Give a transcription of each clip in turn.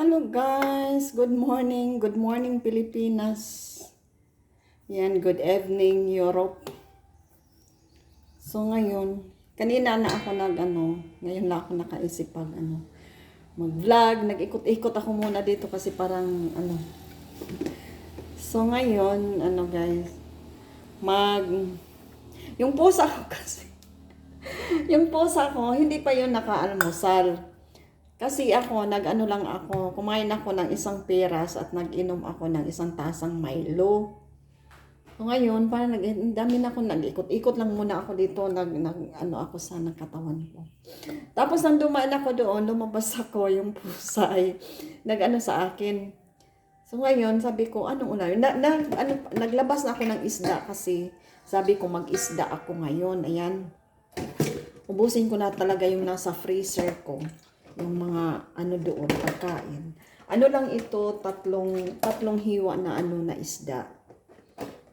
Hello guys, good morning, good morning Pilipinas. Yan, good evening Europe. So ngayon, kanina na ako nag ano, ngayon lang ako nakaisip pag ano, mag-vlog, nag-ikot-ikot ako muna dito kasi parang ano. So ngayon, ano guys, mag yung pusa ko kasi yung pusa ko, hindi pa yun nakaalmusal. Kasi ako, nag-ano lang ako, kumain ako ng isang peras at nag-inom ako ng isang tasang Milo. So ngayon, parang nag, dami na ako nag-ikot-ikot lang muna ako dito, nag, nag ano ako sa ng katawan ko. Tapos nang dumaan ako doon, lumabas ako, yung pusa ay nag-ano sa akin. So ngayon, sabi ko, anong ulan? Na, na, ano, naglabas na ako ng isda kasi sabi ko mag-isda ako ngayon. Ayan. Ubusin ko na talaga yung nasa freezer ko yung mga ano doon pagkain. Ano lang ito, tatlong tatlong hiwa na ano na isda.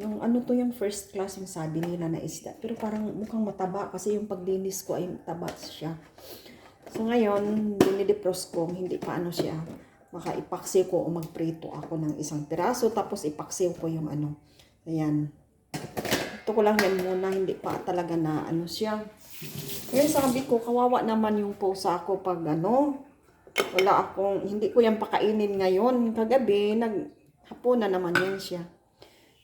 Yung ano to yung first class yung sabi nila na isda. Pero parang mukhang mataba kasi yung paglinis ko ay mataba siya. So ngayon, dinidepros ko, hindi pa ano siya. Baka ipaksiw ko o magprito ako ng isang piraso tapos ipaksiw ko yung ano. Ayan. Ito ko lang yan muna, hindi pa talaga na ano siya. Ngayon sabi ko, kawawa naman yung pusa ko pag ano, wala akong, hindi ko yan pakainin ngayon. Kagabi, nag, hapon na naman yan siya.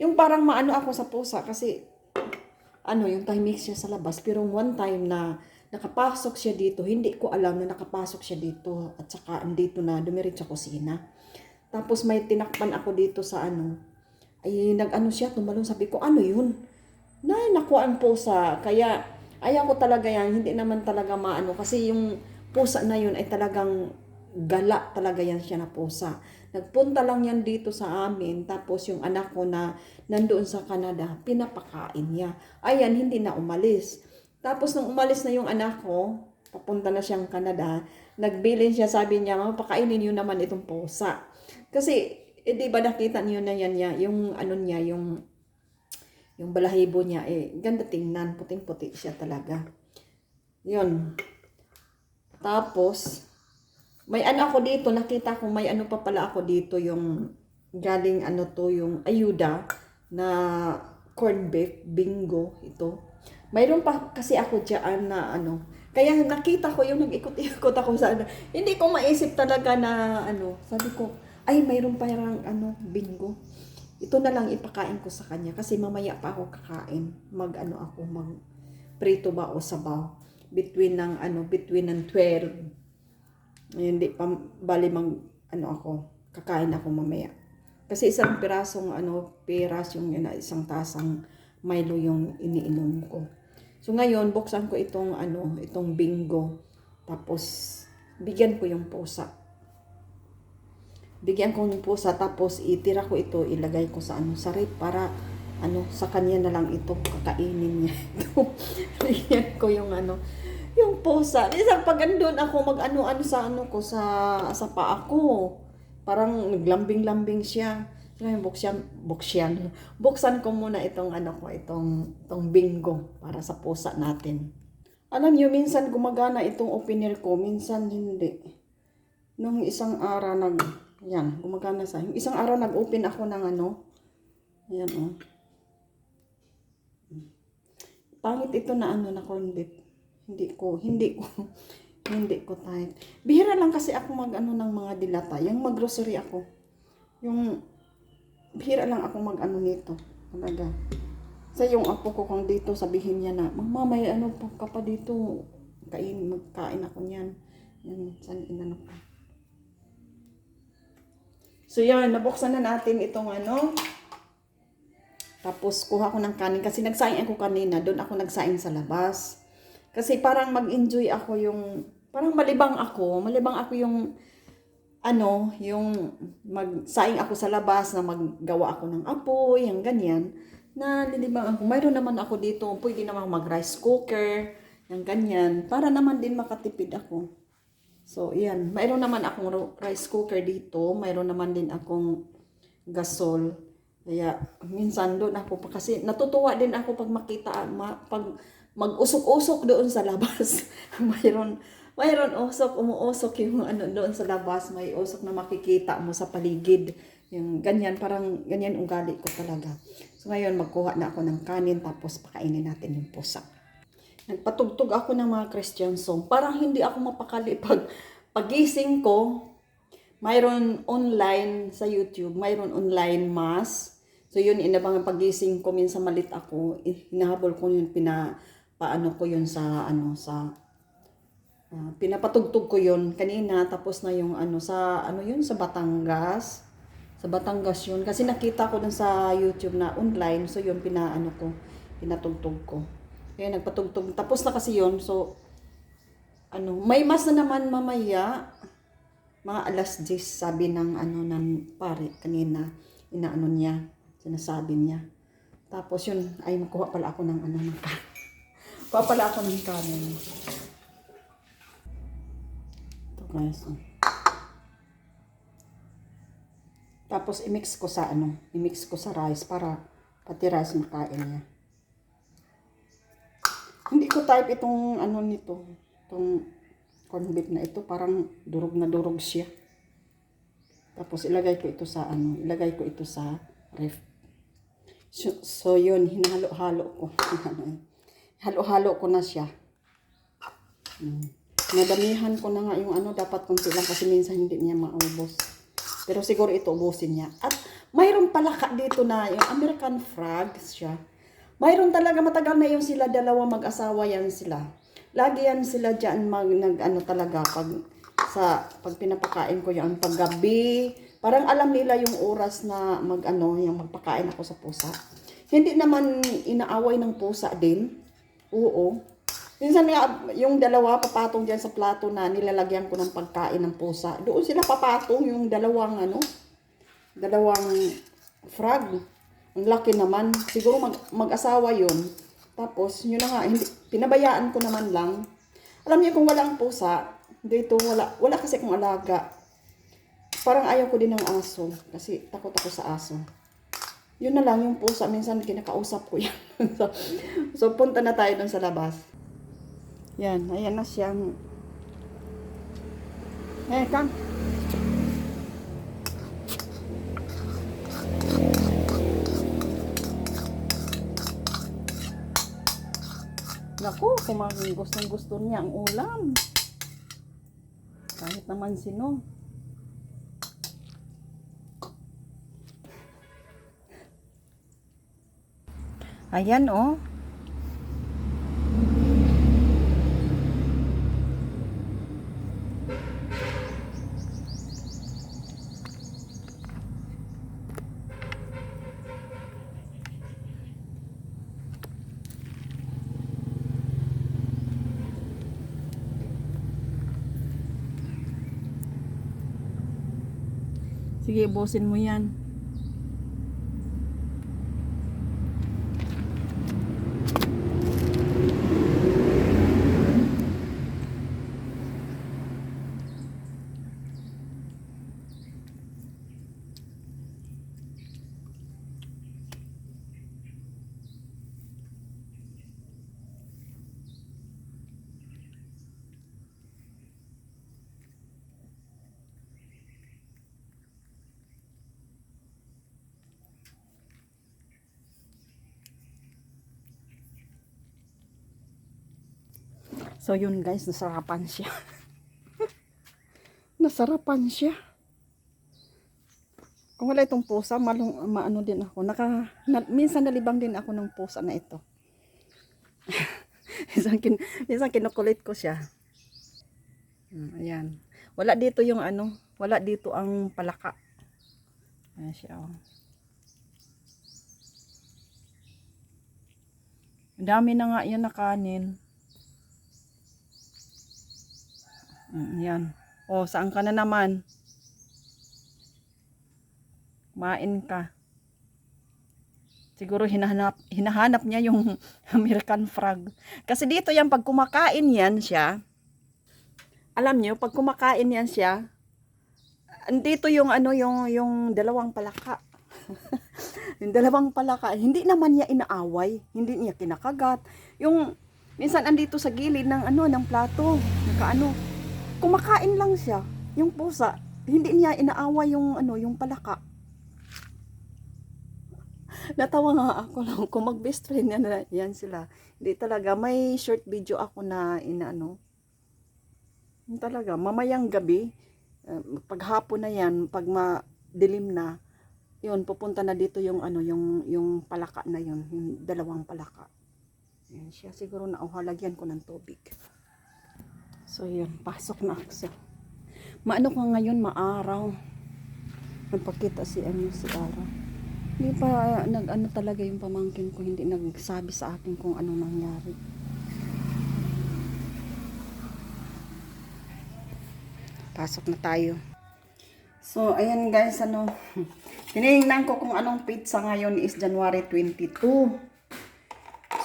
Yung parang maano ako sa pusa kasi, ano, yung tahimik siya sa labas. Pero one time na nakapasok siya dito, hindi ko alam na nakapasok siya dito at saka andito na, dumirit sa kusina. Tapos may tinakpan ako dito sa ano, ay nag-ano siya, tumalon, sabi ko, ano yun? Na, nakuha ang pusa, kaya ayaw ko talaga yan, hindi naman talaga maano kasi yung pusa na yun ay talagang gala talaga yan siya na pusa. Nagpunta lang yan dito sa amin, tapos yung anak ko na nandoon sa Canada, pinapakain niya. Ayan, hindi na umalis. Tapos nung umalis na yung anak ko, papunta na siyang Canada, nagbilin siya, sabi niya, mapakainin niyo naman itong pusa. Kasi, eh, di ba nakita niyo na yan niya, yung ano niya, yung yung balahibo niya, eh, ganda tingnan. Puting-puti siya talaga. Yun. Tapos, may ano ako dito, nakita ko may ano pa pala ako dito, yung galing ano to, yung ayuda na corn beef, bingo, ito. Mayroon pa kasi ako dyan na ano, kaya nakita ko yung nag-ikot-ikot ako sa ano. Hindi ko maisip talaga na ano, sabi ko, ay mayroon pa yung ano, bingo ito na lang ipakain ko sa kanya kasi mamaya pa ako kakain. Mag ano ako, mag prito ba o sabaw. Between ng ano, between ng 12. Hindi pa bali mag ano ako, kakain ako mamaya. Kasi isang pirasong ano, piras yung ina, isang tasang Milo yung iniinom ko. So ngayon, buksan ko itong ano, itong bingo. Tapos bigyan ko yung pusa bigyan ko ng pusa tapos itira ko ito ilagay ko sa ano sa rep para ano sa kanya na lang ito kakainin niya ito. Bigyan ko yung ano yung pusa. Minsan pag andun ako mag ano ano sa ano ko sa sa paa ko parang naglambing-lambing siya. Kaya buksan buksan buksan ko muna itong ano ko itong itong bingo para sa pusa natin. Alam niyo minsan gumagana itong opener ko minsan hindi. Nung isang araw nag yan, gumagana sa. Yung isang araw nag-open ako ng ano. Yan oh. Pangit ito na ano na corn beef. Hindi ko, hindi ko, hindi ko type. Bihira lang kasi ako mag ano ng mga dilata. Yung mag-grocery ako. Yung, bihira lang ako mag ano nito. Talaga. Sa yung apo ko kung dito sabihin niya na, Mama, may ano pa ka pa dito. Kain, magkain ako niyan. Yan, saan inano pa. So yan, nabuksan na natin itong ano. Tapos kuha ko ng kanin kasi nagsaing ako kanina. Doon ako nagsaing sa labas. Kasi parang mag-enjoy ako yung, parang malibang ako. Malibang ako yung, ano, yung magsaing ako sa labas na maggawa ako ng apoy, yung ganyan. Na nilibang ako. Mayroon naman ako dito, pwede naman mag-rice cooker, yung ganyan. Para naman din makatipid ako. So, yan. Mayroon naman akong rice cooker dito. Mayroon naman din akong gasol. Kaya, minsan doon ako pa. Kasi natutuwa din ako pag makita, ma, pag mag-usok-usok doon sa labas. mayroon, mayroon usok, umuusok yung ano doon sa labas, may usok na makikita mo sa paligid. Yung ganyan, parang ganyan ugali ko talaga. So ngayon, magkuha na ako ng kanin, tapos pakainin natin yung pusa. Nagpatugtog ako ng mga Christian song. Parang hindi ako mapakali pag pagising ko, mayroon online sa YouTube, mayroon online mass. So yun, inabangan pagising ko, minsan malit ako, eh, hinahabol ko yun, pina, paano ko yun sa, ano, sa, ah, pinapatugtog ko yun kanina, tapos na yung, ano, sa, ano yun, sa Batangas. Sa Batangas yun. Kasi nakita ko dun sa YouTube na online, so yun, pinaano ko, pinatugtog ko. Kaya nagpatugtog. Tapos na kasi yun, so, ano, may mas na naman mamaya, mga alas 10 sabi ng ano ng pare kanina inaano niya sinasabi niya tapos yun ay makuha pala ako ng ano ng kuha pala ako ng kanin ito guys oh. tapos i-mix ko sa ano i-mix ko sa rice para pati rice makain niya hindi ko type itong ano nito itong corned na ito. Parang durog na durog siya. Tapos ilagay ko ito sa ano ilagay ko ito sa ref. So, so yun hinalo-halo ko. Halo-halo ko na siya. Hmm. nadamihan ko na nga yung ano dapat konti lang kasi minsan hindi niya maubos. Pero siguro ito ubusin niya. At mayroon pala ka dito na yung American frog siya mayroon talaga matagal na yung sila dalawa mag-asawa yan sila. Lagi yan sila diyan mag nag ano talaga pag sa pag pinapakain ko yung paggabi. Parang alam nila yung oras na mag ano yung magpakain ako sa pusa. Hindi naman inaaway ng pusa din. Oo. Minsan yung dalawa papatong diyan sa plato na nilalagyan ko ng pagkain ng pusa. Doon sila papatong yung dalawang ano dalawang frog ang laki naman siguro mag, mag-asawa yun tapos, yun na nga, hindi, pinabayaan ko naman lang. Alam niyo kung walang pusa, dito wala, wala kasi kung alaga. Parang ayaw ko din ng aso, kasi takot ako sa aso. Yun na lang, yung pusa, minsan kinakausap ko yan. so, so, punta na tayo dun sa labas. Yan, ayan na siyang... Eh, come. Naku, kung gustong gusto niya ang ulam. Kahit naman sino. Ayan oh. Sige, ubusin mo yan. So yun guys, nasarapan siya. nasarapan siya. Kung wala itong pusa, malung, maano din ako. Naka, na, minsan nalibang din ako ng pusa na ito. minsan, kin, minsan kinukulit ko siya. Hmm, ayan. Wala dito yung ano, wala dito ang palaka. Ayan siya. Oh. Dami na nga yan na kanin. Mm, yan. O, saan ka na naman? Kumain ka. Siguro hinahanap, hinahanap niya yung American frog. Kasi dito yan, pag kumakain yan siya, alam niyo, pag kumakain yan siya, andito yung ano, yung, yung dalawang palaka. yung dalawang palaka, hindi naman niya inaaway, hindi niya kinakagat. Yung, minsan andito sa gilid ng ano, ng plato, nakaano, kumakain lang siya. Yung pusa, hindi niya inaawa yung ano, yung palaka. Natawa nga ako lang kung mag best friend yan, yan sila. Hindi talaga may short video ako na inaano. Talaga mamayang gabi eh, paghapon na yan, pag madilim na, yun pupunta na dito yung ano, yung yung palaka na yun, yung dalawang palaka. Yan siya siguro na oh, halagyan ko ng tubig. So yun, pasok na ako siya. Maano ko ngayon, maaraw. Nagpakita si ano si Ara. Hindi pa nag-ano talaga yung pamangkin ko, hindi nagsabi sa akin kung anong nangyari. Pasok na tayo. So, ayan guys, ano, tinignan ko kung anong pizza ngayon is January 22.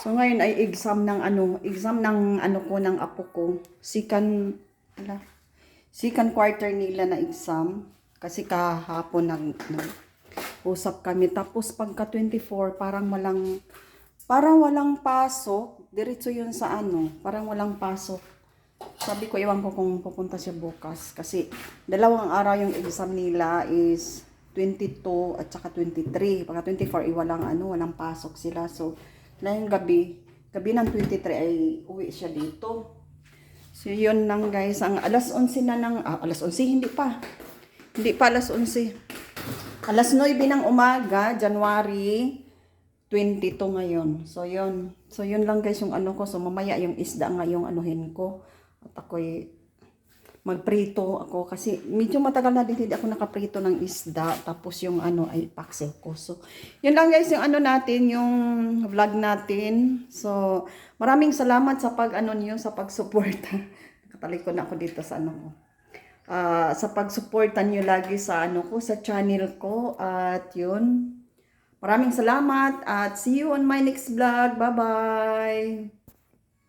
So, ngayon ay exam ng ano, exam ng ano ko, ng apo ko. Second, ala, second quarter nila na exam. Kasi kahapon nag, nag usap kami. Tapos pagka 24, parang walang, parang walang pasok. Diretso yun sa ano, parang walang pasok. Sabi ko, iwan ko kung pupunta siya bukas. Kasi dalawang araw yung exam nila is 22 at saka 23. Pagka 24, eh, walang ano, walang pasok sila. So, na yung gabi, gabi ng 23 ay uwi siya dito. So, yun lang guys. Ang alas 11 na ng, ah, alas 11, hindi pa. Hindi pa alas 11. Alas 9 ng umaga, January 22 ngayon. So, yun. So, yun lang guys yung ano ko. So, mamaya yung isda nga yung anuhin ko. At ako'y magprito ako kasi medyo matagal na din hindi ako nakaprito ng isda tapos yung ano ay paksiw ko. So, yun lang guys yung ano natin, yung vlog natin. So, maraming salamat sa pag ano niyo sa pagsuporta. Nakatalikod na ako dito sa ano ko. Ah, sa pagsuporta niyo lagi sa ano ko, sa channel ko at yun. Maraming salamat at see you on my next vlog. Bye-bye!